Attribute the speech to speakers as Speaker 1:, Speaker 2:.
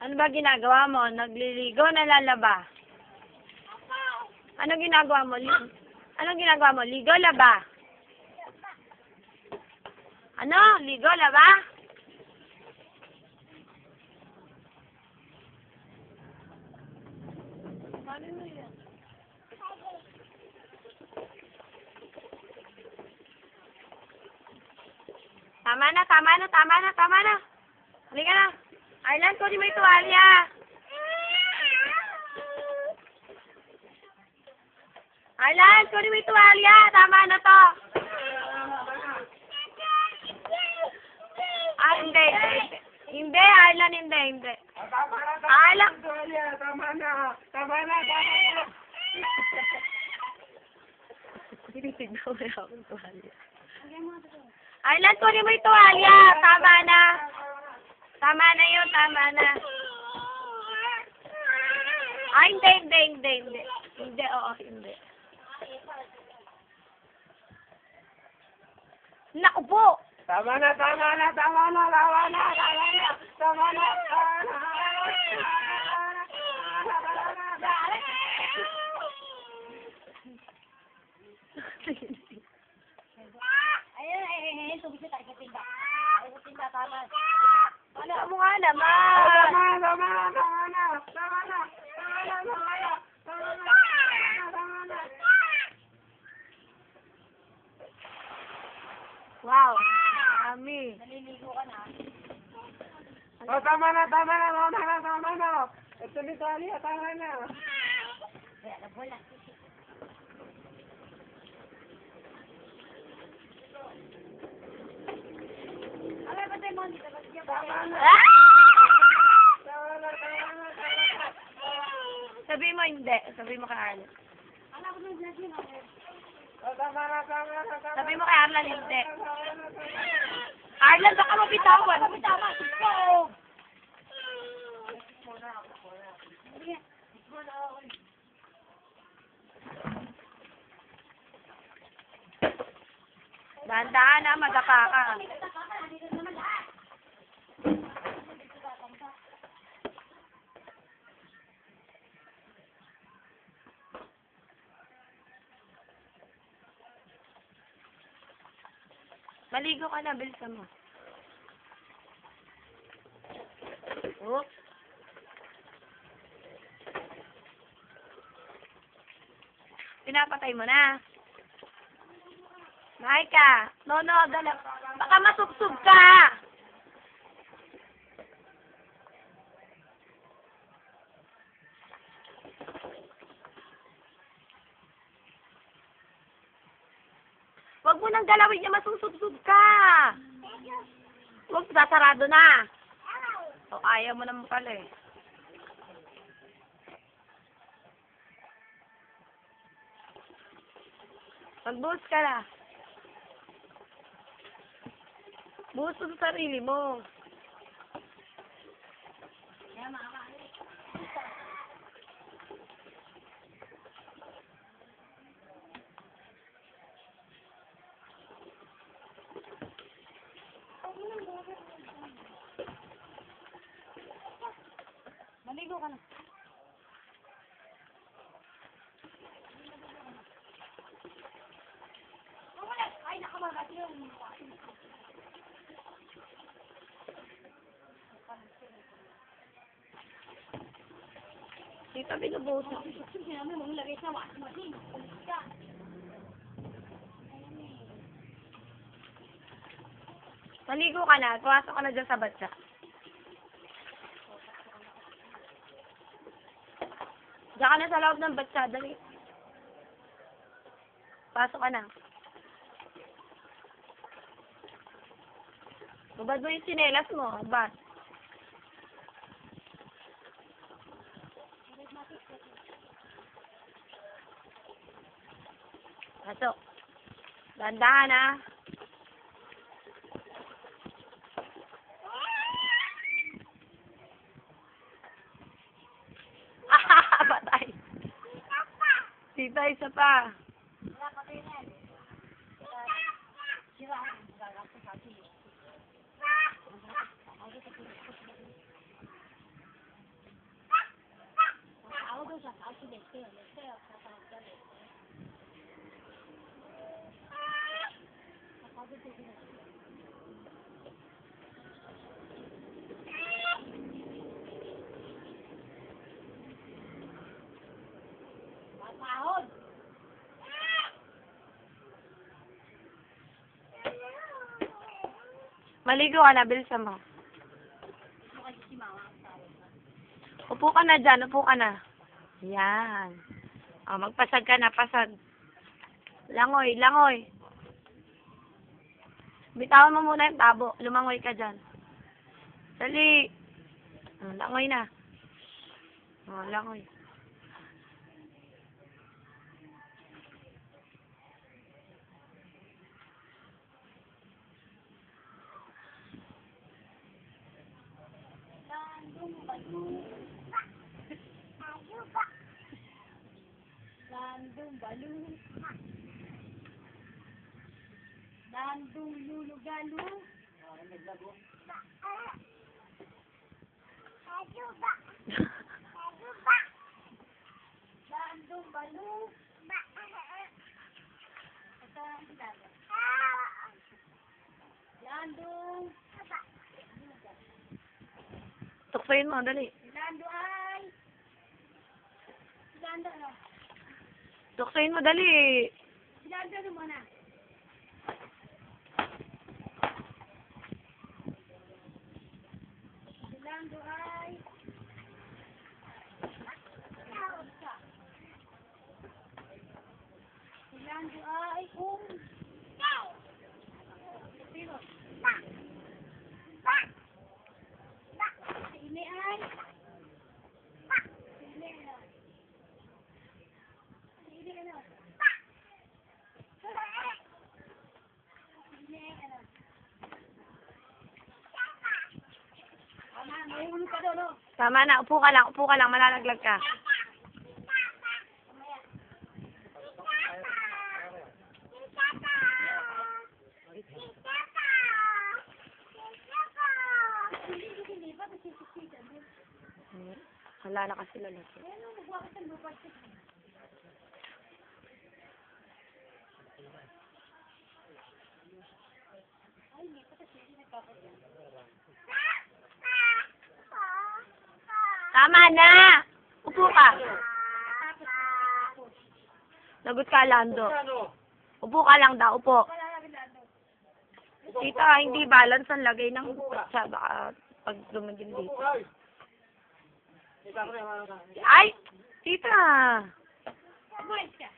Speaker 1: Ano ba ginagawa mo? Nagliligo, nalalaba? Ano ginagawa mo? Ano ginagawa mo? Ligo, laba? Ano? Ligo, laba? Tama na, tama na, tama na, tama na. Halika na. Arlan, kunin mo yung tuwalya. Arlan, kunin mo yung tuwalya. Tama na to. Ah, hindi, hindi, Arlan, hindi, hindi.
Speaker 2: Tama na, tama na. Tama na. Tama na, tama na.
Speaker 1: Tinitignan mo na akong tuwalya. Arlan, kunin mo yung tuwalya. Tama na. Yun, tama na. Ah, hindi, hindi, hindi, hindi. Hindi, oo, hindi. Naku po!
Speaker 2: Tama na, tama na, tama na, tama na, tama na, tama na, tama na.
Speaker 3: Ayun, ay, ay, ay, tubig na tayo. Ay, sa tinda, tama.
Speaker 1: Ano mo nga
Speaker 2: Tama
Speaker 1: naman?
Speaker 2: na, tama na, tama na, tama na, tama na, tama na, tama na, tama na.
Speaker 1: Wow, mami.
Speaker 3: Naliligo ka na.
Speaker 2: Oh, tama na, tama na, tama na, tama na. Ito ni Talia, tama na.
Speaker 3: Kaya, mo, dito,
Speaker 2: na,
Speaker 1: Ah!
Speaker 2: tama na, tama na, tama na.
Speaker 1: Sabi mo hindi. Sabi mo kay Arlan. Sabi mo kay Arlan hindi. Arlan, baka mabitawan.
Speaker 3: Na ako.
Speaker 1: Dahan-dahan na, madapa ka. Maligo ka na, bilisan mo. Oops. Pinapatay mo na. Maika, no, no, dala. Baka masubsob ka. Huwag mo nang galawin niya, masusubsob ka. Huwag, sasarado na. O, ayaw mo naman pala eh. Magbuhos ka na. Mo sa sarili mo.
Speaker 3: Maligo ka na. Ay, nakamagat yun.
Speaker 1: Dito, binubuhos mo.
Speaker 3: Sige naman, mong lagay sa washing machine.
Speaker 1: Maligo ka na. Pumasok ka na dyan sa batsa. Diyan ka na sa loob ng batsa. Dali. Pasok ka na. Babad mo yung sinelas mo. Babad. Pasok. Dandahan ah. Ah, Tita, isa pa.
Speaker 3: Thank you.
Speaker 1: Maligo ka na, bilisan mo. Upo ka na dyan, upo ka na. Yan. O, magpasag ka na, pasag. Langoy, langoy. Bitawan mo muna yung tabo. Lumangoy ka dyan. Dali. Langoy na. O, langoy.
Speaker 3: Landong balu. Landong balu. Landong lulugalu. Landong balu. Ito ang sinabi. Landong.
Speaker 1: Tuksoyin mo, dali.
Speaker 3: Lando ay. Lando ano?
Speaker 1: Tuksoyin mo, dali.
Speaker 3: Lando ano muna? Lando ay. Lando ay um. Sino? Ini ay. Ini ano? Ini ano? Ini ano? Tama,
Speaker 1: na, upo ka lang, upo ka lang, malalaglag ka. Wala na kasi lalaki.
Speaker 3: Ay, hindi pa kasi hindi
Speaker 1: Tama na! Upo ka. Lagot ka, Lando. Upo ka lang daw, upo. Tita, hindi balance ang lagay ng sa baka pag dumagin dito.
Speaker 2: Ay!
Speaker 1: Tita!
Speaker 3: Ka.